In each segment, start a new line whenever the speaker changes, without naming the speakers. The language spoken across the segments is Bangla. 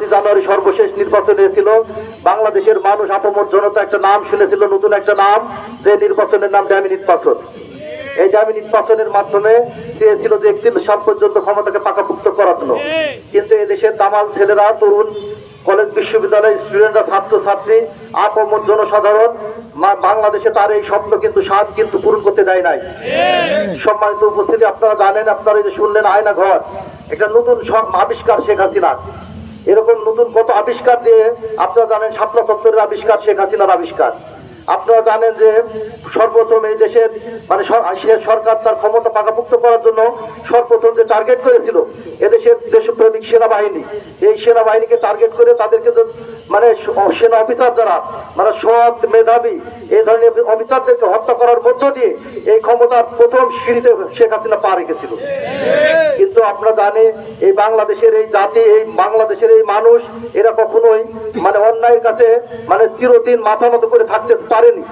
পাঁচই জানুয়ারি সর্বশেষ নির্বাচন হয়েছিল। বাংলাদেশের মানুষ আপমর জনতা একটা নাম শুনেছিল, নতুন একটা নাম, যে নির্বাচনের নাম ড্যামি নির্বাচন। এই ড্যামি নির্বাচনের মাধ্যমে চেয়েছিল যে একত্রিশ সাল পর্যন্ত ক্ষমতাকে পাকাপুক্ত করার জন্য। কিন্তু এদেশের তামাল ছেলেরা, তরুণ কলেজ বিশ্ববিদ্যালয় স্টুডেন্টরা ছাত্র ছাত্রী আপমর জনসাধারণ বাংলাদেশে তার এই স্বপ্ন কিন্তু, স্বাদ কিন্তু পূরণ করতে দেয় নাই। সম্মানিত উপস্থিতি, আপনারা জানেন, আপনারা যে শুনলেন আয়না ঘর, একটা নতুন সব আবিষ্কার শেখ হাসিনা এরকম নতুন কত আবিষ্কার দিয়ে আপনারা জানেন শাপলা চত্বরের আবিষ্কার শেখ হাসিনার আবিষ্কার। আপনারা জানেন যে সর্বপ্রথম এই দেশের মানে সরকার তার ক্ষমতা পাকাপুক্ত করার জন্য সর্বপ্রথম যে টার্গেট করেছিল এদেশের দেশপ্রেমিক সেনাবাহিনী, এই সেনাবাহিনীকে টার্গেট করে তাদেরকে মানে সেনা অফিসার যারা মানে সৎ মেধাবী, এই ধরনের অফিসারদেরকে হত্যা করার মধ্য দিয়ে এই ক্ষমতার প্রথম সিঁড়িতে শেখ হাসিনা পা রেখেছিল। কিন্তু আপনারা জানে এই বাংলাদেশের এই জাতি, এই বাংলাদেশের এই মানুষ, এরা কখনোই মানে অন্যায়ের কাছে মানে চিরদিন মাথা মতো করে থাকতে পারেনি।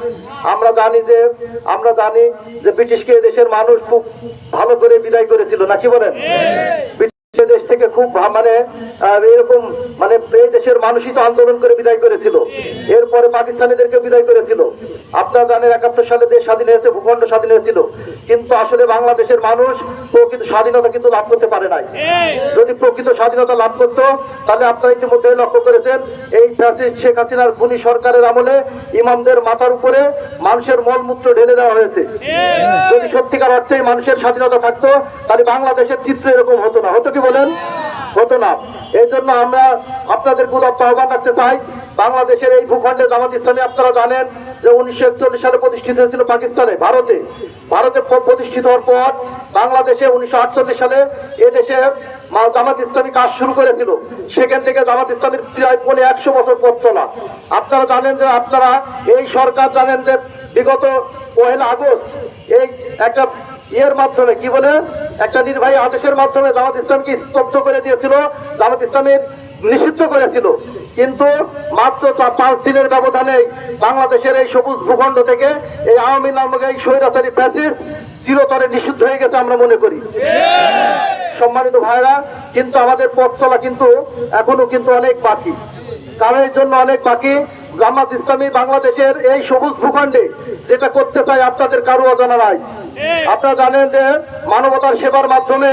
আমরা জানি যে, আমরা জানি যে ব্রিটিশকে দেশের মানুষ খুব ভালো করে বিদায় করেছিল নাকি বলেন? ব্রিটিশ দেশ থেকে খুব মানে এরকম মানে এই দেশের মানুষই তো আন্দোলন করে বিদায় করেছিল। এরপরে পাকিস্তানিদেরকে বিদায় করেছিল। আপনারা জানেন, একাত্তর সালে দেশ স্বাধীন হয়েছে, ভূখণ্ড স্বাধীন হয়েছিল। কিন্তু আসলে বাংলাদেশের মানুষ প্রকৃত স্বাধীনতা কিন্তু লাভ করতে পারে নাই। যদি প্রকৃত স্বাধীনতা লাভ করতো, তাহলে আপনারা ইতিমধ্যে লক্ষ্য করেছেন, এই শেখ হাসিনার খুনি সরকারের আমলে ইমামদের মাথার উপরে মানুষের মলমূত্র ঢেলে দেওয়া হয়েছে। যদি সত্যিকার অর্থে মানুষের স্বাধীনতা থাকতো, তাহলে বাংলাদেশের চিত্র এরকম হতো না। হতো কি বলেন? হতো না এই জন্য আমরা আপনাদের পুরো আহ্বান রাখতে চাই। বাংলাদেশের এই ভূখণ্ডে জামাত ইসলামী, আপনারা জানেন যে উনিশশো একচল্লিশ সালে প্রতিষ্ঠিত হয়েছিল পাকিস্তানে, ভারতে। ভারতে প্রতিষ্ঠিত হওয়ার পর বাংলাদেশে উনিশশো আটচল্লিশ সালে এদেশে জামাত ইসলামী কাজ শুরু করেছিল। সেখান থেকে জামাত ইসলামীর প্রায় পনে একশো বছর পথ চলা। আপনারা জানেন যে আপনারা এই সরকার জানেন যে বিগত পহেলা আগস্ট এই একটা ইয়ের মাধ্যমে, কি বলে? একটা নির্বাহী আদেশের মাধ্যমে জামাত ইসলামকে স্তব্ধ করে দিয়েছিল। জামাত ইসলামের নিষিদ্ধ করেছিল। কিন্তু মাত্র পাঁচ দিনের ব্যবধানে বাংলাদেশের এই সবুজ ভূখণ্ড থেকে এই আওয়ামী নামক এই স্বৈরাচারী প্যাসিস চিরতরে নিষিদ্ধ হয়ে গেছে আমরা মনে করি। সম্মানিত ভাইরা কিন্তু আমাদের পথ চলা কিন্তু এখনও কিন্তু অনেক বাকি। কারণের জন্য অনেক বাকি জামাত ইসলামী বাংলাদেশের এই সবুজ ভূখণ্ডে যেটা করতে চাই আপনাদের কারও অজানা নাই। আপনারা জানেন যে মানবতার সেবার মাধ্যমে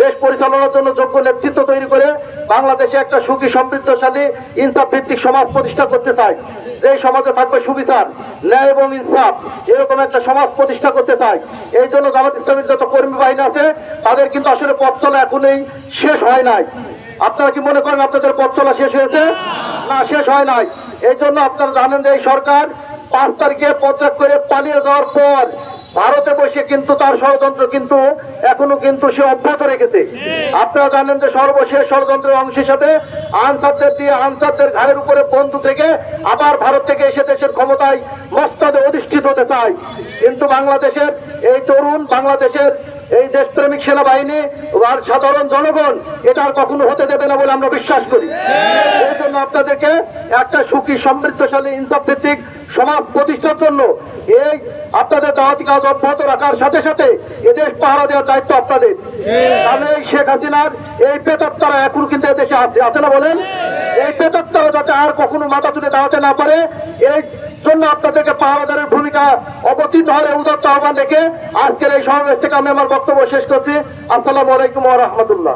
দেশ পরিচালনার জন্য যোগ্য নেতৃত্ব তৈরি করে বাংলাদেশে একটা সুখী, সমৃদ্ধশালী ইনসাফ ভিত্তিক সমাজ প্রতিষ্ঠা করতে চাই যে সমাজে থাকবে সুবিচার, ন্যায় এবং ইনসাফ। এরকম একটা সমাজ প্রতিষ্ঠা করতে চাই এই জন্য জামাত ইসলামের যত কর্মী বাহিনী আছে, তাদের কিন্তু আসলে পথ চলা এখনই শেষ হয় নাই। আপনারা কি মনে করেন আপনাদের পথ চলা শেষ হয়েছে? না, শেষ হয় নাই। এই জন্য আপনারা জানেন যে এই সরকার পাঁচ তারিখে পদত্যাগ করে পালিয়ে যাওয়ার পর ভারতে বসে কিন্তু তার ষড়যন্ত্র কিন্তু এখনও কিন্তু সে অব্যাহত রেখেছে। আপনারা জানেন যে সর্বশেষ ষড়যন্ত্রের অংশ হিসাবে আনসারদের দিয়ে আনসারদের ঘাড়ের উপরে বন্ধু থেকে আবার ভারত থেকে এসে দেশের ক্ষমতায় মস্তাদে অধিষ্ঠিত হতে চায়। কিন্তু বাংলাদেশের এই তরুণ, বাংলাদেশের এই দেশপ্রেমিক সেনাবাহিনী আর সাধারণ জনগণ, এটা আর কখনো হতে দেবে না বলে আমরা বিশ্বাস করি। এই জন্য আপনাদেরকে একটা সুখী, সমৃদ্ধশালী, ইনসাফ ভিত্তিক সমাজ প্রতিষ্ঠার জন্য এই আপনাদের দাওয়াতি কাজ অব্যাহত রাখার সাথে সাথে এদেশ পাহারা দেওয়ার দায়িত্ব আপনাদের। তাহলে এই শেখ হাসিনার এই পেটাত্তারা এখন কিন্তু এদেশে আছে না বলেন এই পেটাত্তারা যাতে আর কখনো মাথা তুলে দাঁড়াতে না পারে এই জন্য আপনাদেরকে পাহারাদারের ভূমিকা অবতীর্ণ হলে উদাত্ত আহ্বান রেখে আজকের এই সমাবেশ থেকে আমি আমার বক্তব্য শেষ করছি। আসসালামু আলাইকুম রাহমাতুল্লাহ।